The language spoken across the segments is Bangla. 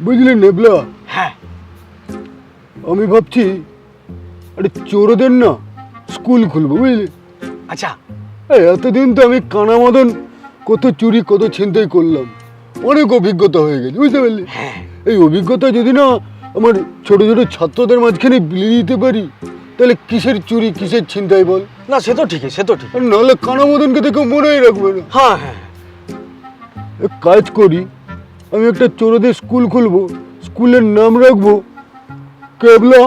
বুঝলি নেবলা? হ্যাঁ। আমি ভাবছি আরে চোরদের না স্কুল খুলবো বুঝলি? আচ্ছা। এই এতদিন তো আমি কানা মদন কত চুরি কত ছিনতাই করলাম। অনেক অভিজ্ঞতা হয়ে গেছে বুঝতে পারলি? হ্যাঁ। এই অভিজ্ঞতা যদি না আমার ছোট ছোট ছাত্রদের মাঝখানে বিলিয়ে দিতে পারি তাহলে কিসের চুরি কিসের ছিনতাই বল? না সে তো ঠিকই সে তো ঠিক নাহলে কানা মদনকে দেখে মনেই রাখবে না। হ্যাঁ হ্যাঁ। এক কাজ করি আমি একটা চোরদের স্কুল খুলবো স্কুলের নাম রাখব কেবলা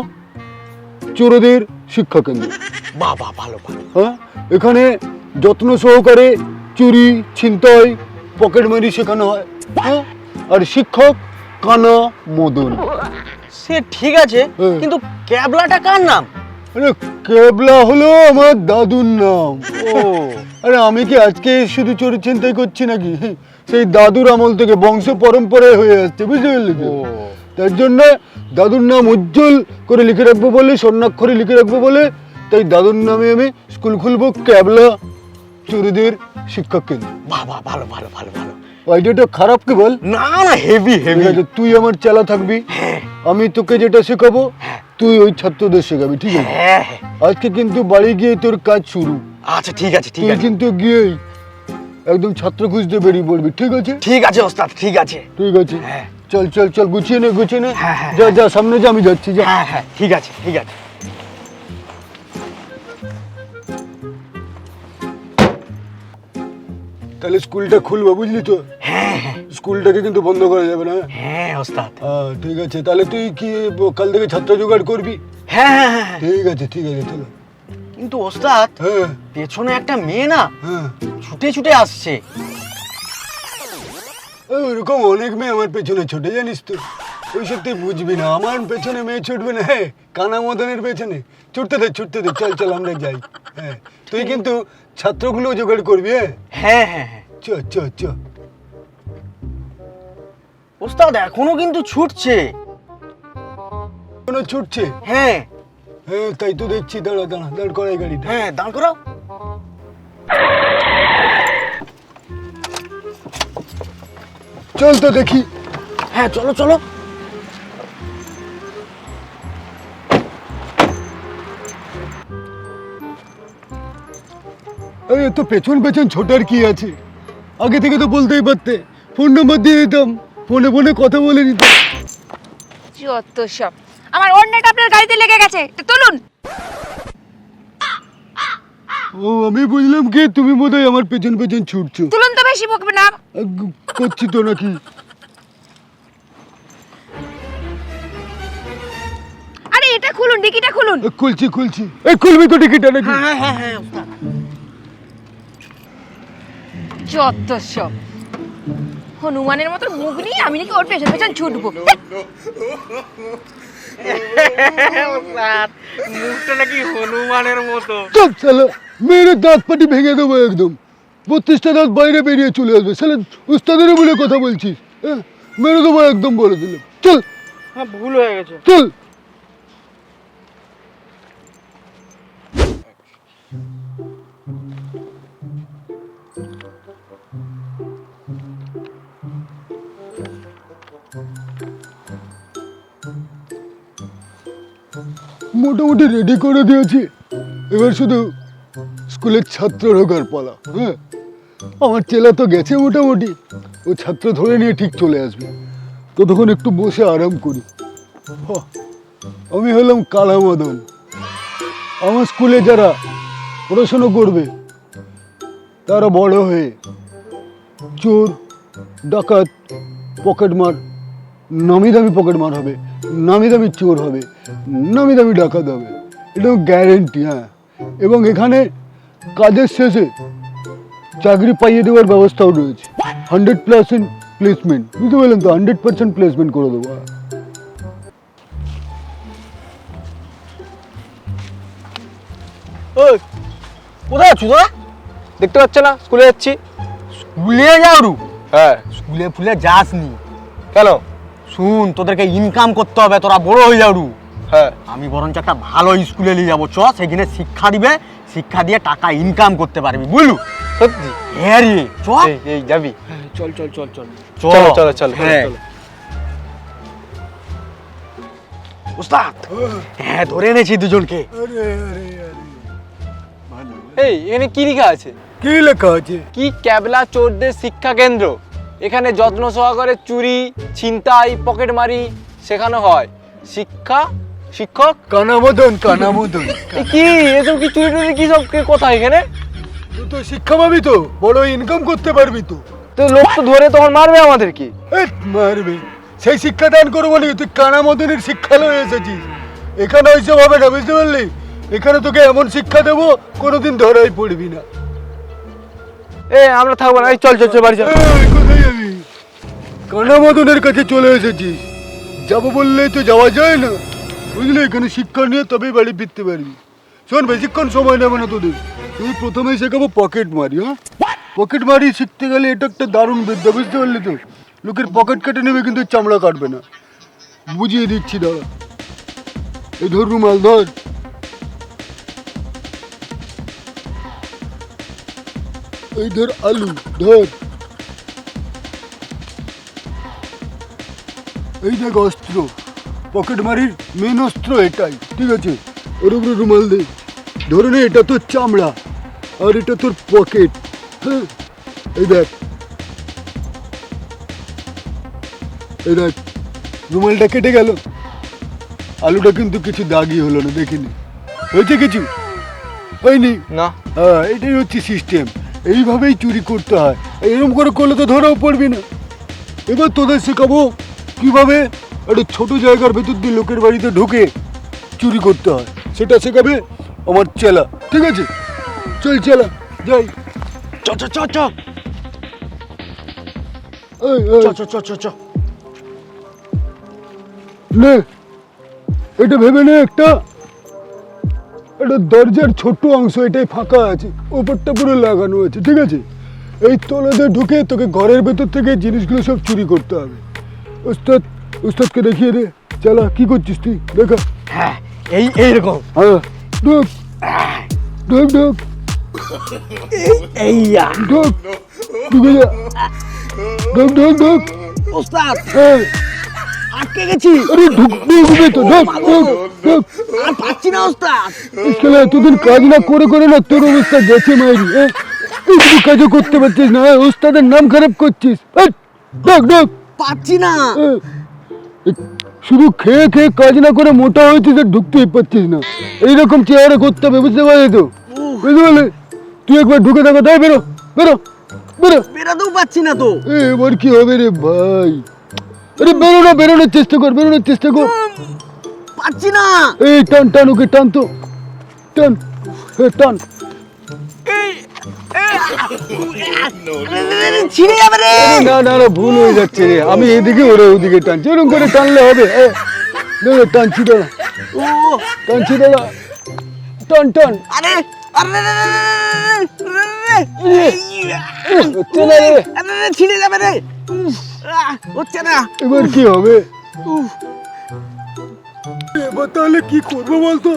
চোরদের শিক্ষা কেন্দ্র। বাহ ভালো ভালো হ্যাঁ? এখানে যত্ন সহকারে চুরি ছিনতাই পকেটমারি শেখানো হয়। হ্যাঁ? আর শিক্ষক কানা মদন। সে ঠিক আছে হ্যাঁ। কিন্তু ক্যাবলাটা কার নাম? আরে কেবলা হলো আমার দাদুর নাম। ও। আরে আমি কি আজকে শুধু চোর চিন্তাই করছি নাকি? সেই দাদুর আমল থেকে বংশ পরম্পরায় হয়ে আসছে বুঝতে পারলি তার জন্য দাদুর নাম উজ্জ্বল করে লিখে রাখব বলে স্বর্ণাক্ষরে লিখে রাখব বলে তাই দাদুর নামে আমি স্কুল খুলবো ক্যাবলা চোরদের শিক্ষা কেন্দ্র। বাহ ভালো ভালো ভালো ভালো। আইডিয়াটা খারাপ কি বল? না না হেভি হেভি তুই আমার চালা থাকবি। হ্যাঁ। আমি তোকে যেটা শেখাবো তুই ওই ছাত্রদের শেখাবি ঠিক আছে? হ্যাঁ হ্যাঁ। আজকে কিন্তু বাড়ি গিয়ে তোর কাজ শুরু। আচ্ছা ঠিক আছে ঠিক তুই আছে। কিন্তু গিয়েই একদম ছাত্র খুঁজতে বেরিয়ে পড়বি ঠিক আছে? ঠিক আছে ওস্তাদ ঠিক আছে। ঠিক আছে। হ্যাঁ। চল চল চল গুছিয়ে নে গুছিয়ে নে। হ্যাঁ, হ্যাঁ, যা যা সামনে যা আমি যাচ্ছি যা। হ্যাঁ হ্যাঁ ঠিক আছে ঠিক আছে। তাহলে স্কুলটা খুলবো বুঝলি তো? হ্যাঁ হ্যাঁ। স্কুলটাকে কিন্তু বন্ধ করা যাবে না। হ্যাঁ ওস্তাদ। হ্যাঁ ঠিক আছে তাহলে তুই কি কাল থেকে ছাত্র জোগাড় করবি? হ্যাঁ হ্যাঁ হ্যাঁ হ্যাঁ। ঠিক আছে ঠিক আছে চলো। কিন্তু ওস্তাদ হ্যাঁ। পেছনে একটা মেয়ে না হ্যাঁ। ছুটে ছুটে আসছে। ওরকম অনেক মেয়ে আমার পেছনে ছোটে জানিস তো। ওই সব তুই বুঝবি না। আমার পেছনে মেয়ে ছুটবে না। হ্যাঁ কানা মদনের পেছনে। ছুটতে দে ছুটতে দে। চল চল আমরা যাই। হ্যাঁ তুই কিন্তু ছাত্রগুলো জোগাড় করবি হ্যাঁ হ্যাঁ হ্যাঁ। চ চ চ। ওস্তাদ এখনও কিন্তু ছুটছে। কোনো ছুটছে? হ্যাঁ। হ্যাঁ তাই তো দেখছি দাঁড়া দাঁড়া দাঁড় করাই গাড়িটা। হ্যাঁ দাঁড় করাও। চল তো দেখি। হ্যাঁ চলো চলো। আরে তো পেছন পেছন ছোটার কি আছে? আগে থেকে তো বলতেই পারতে। ফোন নাম্বার দিয়ে দিতাম। ফোনে ফোনে কথা বলে নিতাম। যত সব আমার অন্যটা আপনার গাড়িতে লেগে গেছে। এটা তুলুন। ও আমি বুঝলাম কি তুমি বোধহয় আমার পেছন পেছন ছুটছো। তুলুন তো বেশি বকবে না। করছি তো নাকি? আরে এটা খুলুন ডিকিটা খুলুন। খুলছি খুলছি। এই খুলবি তো টিকিটটা নাকি? হ্যাঁ হ্যাঁ হ্যাঁ ওস্তাদ। যত সব। হনুমানের মতো মুখ নিয়ে আমি নাকি ওর পেছন পেছন ছুটবো। মুখটা নাকি হনুমানের মতো। চল চলো মেরে দাঁত পাটি ভেঙে দেবো একদম। বত্রিশটা দাঁত বাইরে বেরিয়ে চলে আসবে। সালে উস্তাদেরও বলে কথা বলছিস হ্যাঁ? মেরে দেবো একদম বলে দিলাম। চল। হ্যাঁ ভুল হয়ে গেছে। চল। মোটামুটি রেডি করে দিয়েছি। এবার শুধু স্কুলের ছাত্র ঢোকার পালা হ্যাঁ? আমার চেলা তো গেছে মোটামুটি। ও ছাত্র ধরে নিয়ে ঠিক চলে আসবে। ততক্ষণ একটু বসে আরাম করি। আমি হলাম কালা মদন আমার স্কুলে যারা পড়াশুনো করবে, তারা বড় হয়ে চোর, ডাকাত, পকেটমার নামি দামি পকেটমার হবে নামি দামি চোর হবে নামি দামি ডাকাত হবে এটা গ্যারেন্টি হ্যাঁ। এবং এখানে কাজের শেষে চাকরি পাইয়ে দেওয়ার ব্যবস্থাও রয়েছে। হান্ড্রেড পার্সেন্ট প্লেসমেন্ট বুঝতে পারলেন তো? হান্ড্রেড পার্সেন্ট প্লেসমেন্ট করে দেবো হ্যাঁ। কোথায় আছো তোরা? দেখতে পাচ্ছ না? স্কুলে যাচ্ছি। স্কুলে যাও রু হ্যাঁ। স্কুলে ফুলে যাসনি। কেন? শুন তোদেরকে ইনকাম করতে হবে তোরা বড় হয়ে রু হ্যাঁ। আমি বরঞ্চ একটা ভালো স্কুলে নিয়ে যাব চ সেখানে শিক্ষা দিবে শিক্ষা দিয়ে টাকা ইনকাম করতে পারবি বুঝলু? সত্যি? হ্যাঁ রে চ এই যাবি? চল চল চল চল। চলো চলো চলো হ্যাঁ। উস্তাদ হ্যাঁ ধরে এনেছি দুজনকে। এই এখানে কি লেখা আছে? কি লেখা আছে? কি ক্যাবলা চোরদের শিক্ষা কেন্দ্র? এখানে যত্ন সহকারে চুরি ছিনতাই পকেটমারি শেখানো হয়। শিক্ষা শিক্ষক? কানামদন কানামদন। কি? এসব কি চুরি টুরি কি সব? কোথায় এখানে? তুই তো শিক্ষা পাবি তো বড় ইনকাম করতে পারবি তো। তো লোক তো ধরে তখন মারবে আমাদের কি? মারবে। সেই শিক্ষা দান করব নাকি তুই কানামদনের শিক্ষালয়ে এসেছিস। এখানে ওইসব হবে না বুঝতে পারলি? এখানে তোকে এমন শিক্ষা দেবো কোনোদিন ধরাই পড়বি না। এ আমরা থাকব না। এই চল চল চল বাড়ি চল। কোথায় যাবি? কানামদনের কাছে চলে এসেছিস যাব বললেই তো যাওয়া যায় না। বুঝলি এখানে শিক্ষা নিয়ে তবেই বাড়ি ফিরতে পারবি। শোন বেশিক্ষণ সময় নেবে না তোদের। তুই প্রথমেই শেখাবো পকেট মারি হ্যাঁ? পকেট মারি শিখতে গেলে এটা একটা দারুণ বিদ্যা বুঝতে পারলি তো? লোকের পকেট কেটে নেবে কিন্তু চামড়া কাটবে না। বুঝিয়ে দিচ্ছি দাঁড়া। এই ধর রুমাল ধর। এই ধর আলু ধর। এই দেখ অস্ত্র। পকেট মারির মেন অস্ত্র এটাই ঠিক আছে? ওর উপরে রুমাল দে। ধরে নে এটা তোর চামড়া আর এটা তোর পকেট। হ্যাঁ এই দেখ। এই দেখ রুমালটা কেটে গেল। আলুটা কিন্তু কিছু দাগি হলো না দেখিনি। হয়েছে কিছু? হয়নি? না। হ্যাঁ এটাই হচ্ছে সিস্টেম এইভাবেই চুরি করতে হয়। এরকম করে করলে তো ধরাও পড়বি না। এবার তোদের শেখাবো কীভাবে একটা ছোট জায়গার ভেতর দিয়ে লোকের বাড়িতে ঢুকে চুরি করতে হয়। সেটা শেখাবে আমার চেলা ঠিক আছে? চল চেলা যাই। চ চ চ চ। এই, এই, চ চ চ চ চ। নে। এটা ভেবে নে একটা। একটা দরজার ছোট্ট অংশ এটাই ফাঁকা আছে ওপরটা পুরো লাগানো আছে ঠিক আছে? এই তলাতে ঢুকে তোকে ঘরের ভেতর থেকে জিনিসগুলো সব চুরি করতে হবে। উস্তাদ উস্তাদকে দেখিয়ে দে। চালা কি করছিস তুই? দেখা। হ্যাঁ এই এইরকম হ্যাঁ। ঢুক। ঢুক ঢুক। এই ঢুক। ঢুকে যা। ঢুক ঢুক ঢুক। উস্তাদ আটকে গেছি। আরে ঢুক ঢুকবে তো ঢুক ঢুক ঢুক। আর পাচ্ছি না উস্তাদ শালা এতদিন কাজ না করে করে না তোর অবস্থা গেছে মাইরি একটু কাজও করতে পারছিস না? ওস্তাদের নাম খারাপ করছিস ডাক ডাক পাচ্ছি না। শুধু খেয়ে খেয়ে কাজ না করে মোটা হয়েছিস আর ঢুকতেই পারছিস না। এইরকম চেহারা করতে হবে বুঝতে পারলি তো? বুঝতে পারলি? তুই একবার ঢুকে দেখো তাই বেরো বেরো বেরো। বেরোতেও পাচ্ছি না তো। এবার কি হবে রে ভাই? আরে বেরো না বেরোনোর চেষ্টা কর বেরোনোর চেষ্টা কর পাচ্ছি না এই টান টান ওকে টান তো টান হ্যাঁ টান ছিঁড়ে যাবে রে না না না ভুল হয়ে যাচ্ছে রে আমি এদিকে ওরা ওদিকে টানছি এরকম করে টানলে হবে এ, দাঁড়া টানছি দাঁড়া ও টানছি দাঁড়া টান টান আরে এ, না ছিঁড়ে যাবে রে হচ্ছে না। এবার কি হবে? এবার তাহলে কি করব বলতো?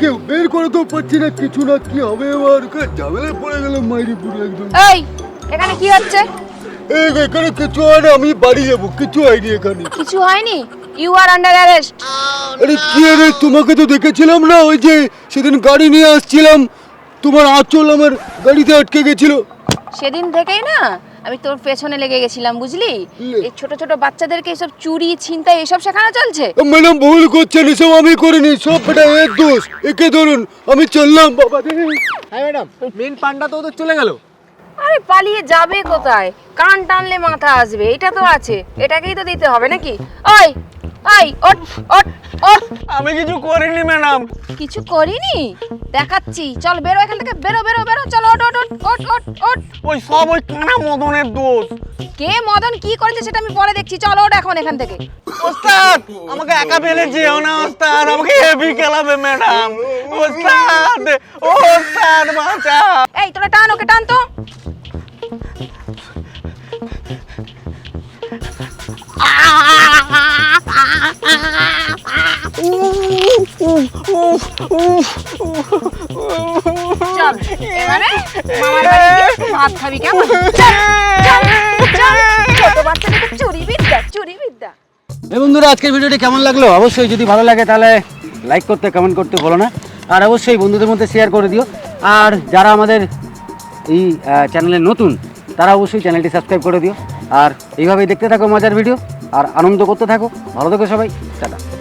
কেউ বের করে তো পাচ্ছি না কিছু না কি হবে এবার? ঝামেলায় পড়ে গেলাম মাইরি পুরো একদম। এই এখানে কি হচ্ছে? এই এখানে কিছু হয় না আমি বাড়ি যাব কিছু হয়নি এখানে। কিছু হয়নি? ইউ আর আন্ডার অ্যারেস্ট আরে কি রে তোমাকে তো দেখেছিলাম না ওই যে সেদিন গাড়ি নিয়ে আসছিলাম তোমার আঁচল আমার গাড়িতে আটকে গেছিল। সেদিন থেকেই না? আমি তোর পেছনে লেগে গেছিলাম বুঝলি? এই ছোট ছোট বাচ্চাদেরকে এসব চুরি ছিনতাই এসব শেখানো চলছে? ম্যাডাম ভুল করছেন এসব আমি করিনি সব বেটা এর দোষ। একে ধরুন আমি চললাম বাবা হ্যাঁ ম্যাডাম মেন পান্ডা তো ওদের চলে গেল। আরে পালিয়ে যাবে কোথায়? কান টানলে মাথা আসবে এটা তো আছে। এটাকেই তো দিতে হবে নাকি? ওই ওই ওট ওট আমি কিছু করিনি ম্যাডাম কিছু করিনি দেখাচ্ছি চল বেরো এখান থেকে বেরো বেরো বেরো চল ওট ওট ওট ওট ওট ওট ওই সব ওই কানা মদনের দোষ কে মদন কি করেছে সেটা আমি পরে দেখছি চল ওট এখন এখান থেকে ওস্তাদ আমাকে একা ফেলে যেও না ওস্তাদ আমাকে হেভি খেলাবে ম্যাডাম ওস্তাদ ওস্তাদ বাঁচা এই তোরা টান ওকে টান তো বন্ধুরা, আজকের ভিডিওটি কেমন লাগল? অবশ্যই যদি ভালো লাগে তাহলে লাইক করতে কমেন্ট করতে ভুলো না। আর অবশ্যই বন্ধুদের মধ্যে শেয়ার করে দিও। আর যারা আমাদের এই চ্যানেলে নতুন, তারা অবশ্যই চ্যানেলটি সাবস্ক্রাইব করে দিও। আর এইভাবেই দেখতে থাকো মজার ভিডিও আর আনন্দ করতে থাকো। ভালো থেকো সবাই। টাটা।